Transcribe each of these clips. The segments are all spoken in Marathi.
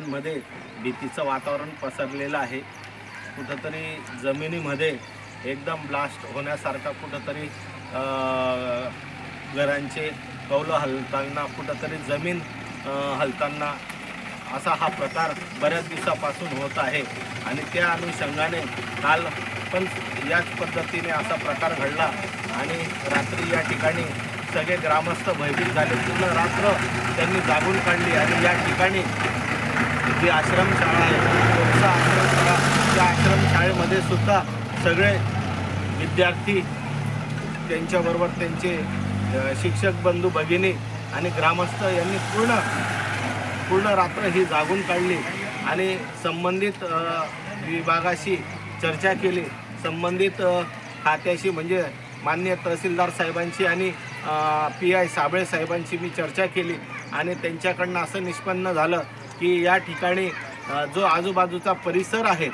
मध्ये भीतीचं वातावरण पसरलेलं आहे. कुठंतरी जमिनीमध्ये एकदम ब्लास्ट होण्यासारखा कुठंतरी घरांचे कौलं हलताना कुठंतरी जमीन हलताना असा हा प्रकार बऱ्याच दिवसापासून होत आहे. आणि त्या अनुषंगाने काल पण याच पद्धतीने असा प्रकार घडला आणि रात्री या ठिकाणी सगळे ग्रामस्थ भयभीत झाले. पूर्ण रात्र त्यांनी जागून काढली आणि या ठिकाणी जी आश्रमशाळा आहे. कोकसा आश्रमशाळा त्या आश्रमशाळेमध्ये सुद्धा सगळे विद्यार्थी त्यांच्याबरोबर त्यांचे शिक्षक बंधू भगिनी आणि ग्रामस्थ यांनी पूर्ण पूर्ण रात्र ही जागून काढली आणि संबंधित विभागाशी चर्चा केली. संबंधित खात्याशी म्हणजे मान्य तहसीलदार साहेबांची आणि पी आय साबळे साहेबांची मी चर्चा केली आणि त्यांच्याकडनं असं निष्पन्न झालं की या ठिकाणी जो आजूबाजूचा परिसर आहे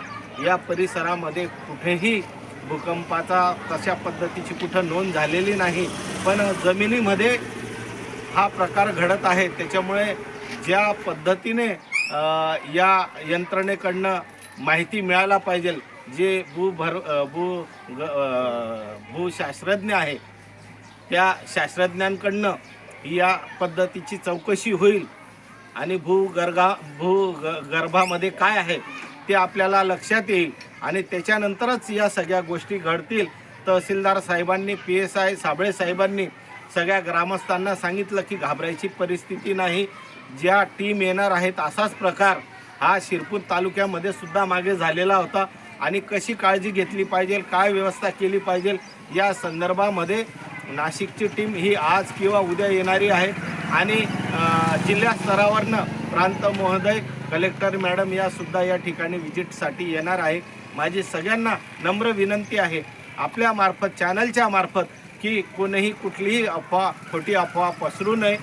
या परिसरामध्ये कुठेही भूकंपाचा तशा पद्धतीची कुठं नोंद झालेली नाही. पण जमिनीमध्ये हा प्रकार घडत आहे. त्याच्यामुळे ज्या पद्धतीने या यंत्रणेकडनं माहिती मिळायला पाहिजे जे भूभर भू ग भूशास्त्रज्ञ आहे त्या शास्त्रज्ञांकडनं या पद्धतीची चौकशी होईल. आणि भूगर्गा भू ग- गर्भामध्ये काय आहे ते आपल्याला लक्षात येईल. आणि त्याच्यानंतरच या सगळ्या गोष्टी घडतील. तहसीलदार साहेबांनी पी एस आय साबळे साहेबांनी सगळ्या ग्रामस्थांना सांगितलं की घाबरायची परिस्थिती नाही. ज्या टीम येणार आहेत असाच प्रकार. हा शिरपूर तालुक्यामध्ये सुद्धा मागे झालेला होता. आणि कशी काळजी घेतली पाहिजे काय व्यवस्था केली पाहिजे या संदर्भामध्ये नाशिकची टीम ही आज किंवा उद्या येणारी आहे. आणि जिल्हा स्तरावरनं प्रांत महोदय कलेक्टर मॅडम या सुद्धा या ठिकाणी व्हिजिटसाठी येणार आहे. माझी सगळ्यांना नम्र विनंती आहे आपल्या मार्फत चॅनलच्या मार्फत की कोणीही कुठलीही अफवा खोटी अफवा पसरू नये.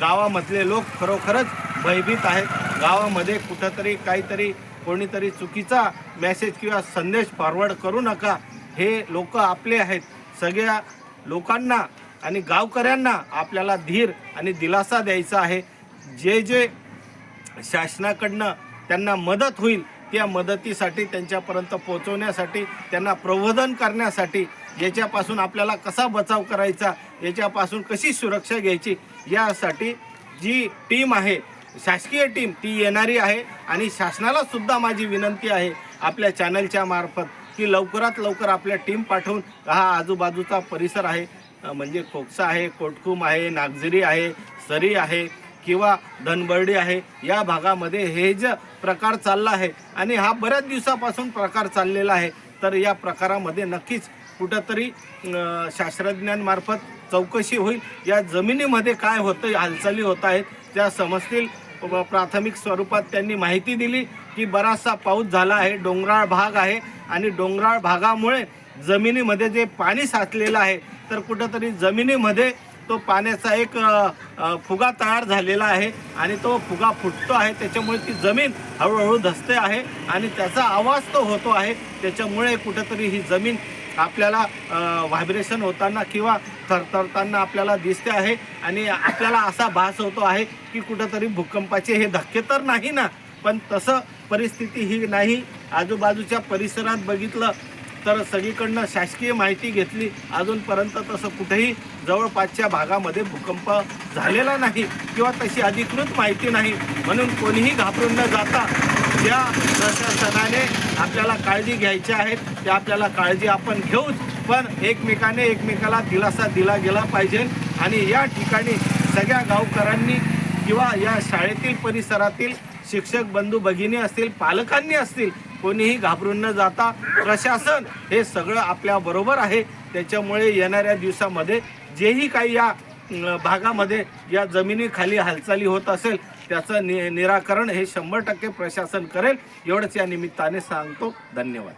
गावामधले लोक खरोखरच भयभीत आहेत. गावामध्ये कुठंतरी काहीतरी कोणीतरी चुकीचा मेसेज किंवा संदेश फॉरवर्ड करू नका. हे लोक आपले आहेत. सगळ्या लोकांना आणि गावकऱ्यांना आपल्याला धीर आणि दिलासा द्यायचा आहे. जे जे शासनाकडनं त्यांना मदत होईल त्या मदतीसाठी त्यांच्यापर्यंत पोहोचवण्यासाठी त्यांना प्रबोधन करण्यासाठी याच्यापासून आपल्याला कसा बचाव करायचा याच्यापासून कशी सुरक्षा घ्यायची यासाठी जी टीम आहे शासकीय टीम ती येणारी आहे आणि शासनाला सुद्धा माझी विनंती आहे आपल्या चॅनलच्या मार्फत की लवकरात लवकर आपल्या टीम पाठवून हा आजूबाजूचा परिसर आहे म्हणजे खोकसा आहे कोटकुम आहे नागझरी आहे सरी आहे किंवा धनबर्डी आहे या भागामध्ये हे जे प्रकार चालला आहे आणि हा बऱ्याच दिवसापासून प्रकार चाललेला आहे तर या प्रकारामध्ये नक्कीच कुठंतरी शास्त्रज्ञांमार्फत चौकशी होईल. या जमिनीमध्ये काय होतं हालचाली होत आहेत त्या समजतील. प्राथमिक स्वरूपात त्यांनी माहिती दिली की बराचसा पाऊस झाला आहे डोंगराळ भाग आहे आणि डोंगराळ भागामुळे जमिनीमध्ये जे पाणी साचलेलं आहे तर कुठंतरी जमिनीमध्ये तो पाण्याचा एक फुगा तयार झालेला आहे आणि तो फुगा फुटतो आहे. त्याच्यामुळे ती जमीन हळूहळू धसते आहे आणि त्याचा आवाज तो होतो आहे. त्याच्यामुळे कुठंतरी ही जमीन आपल्याला व्हायब्रेशन होताना किंवा थरथरताना आपल्याला दिसते आहे आणि आपल्याला असा भास होतो आहे की कुठंतरी भूकंपाचे हे धक्के तर नाही ना पण तसं परिस्थिती ही नाही. आजूबाजूच्या परिसरात बघितलं तर सगळीकडनं शासकीय माहिती घेतली. अजूनपर्यंत तसं कुठेही जवळपासच्या भागामध्ये भूकंप झालेला नाही किंवा तशी अधिकृत माहिती नाही. म्हणून कोणीही घाबरून न जाता ज्या प्रशासनाने आपल्याला काळजी घ्यायची आहे. त्या आपल्याला काळजी आपण घेऊच पण एकमेकाने एकमेकाला दिलासा दिला गेला पाहिजे. आणि या ठिकाणी सगळ्या गावकऱ्यांनी किंवा या शाळेतील परिसरातील शिक्षक बंधू भगिनी असतील पालकांनी असतील कोणीही घाबरून न जाता प्रशासन हे सगळं आपल्या बरोबर आहे. त्याच्यामुळे येणाऱ्या दिवसामध्ये जेही काही या भागामध्ये या जमिनीखाली हालचाली होत असेल त्याचं नि निराकरण हे शंभर टक्के प्रशासन करेल. एवढंच या निमित्ताने सांगतो. धन्यवाद.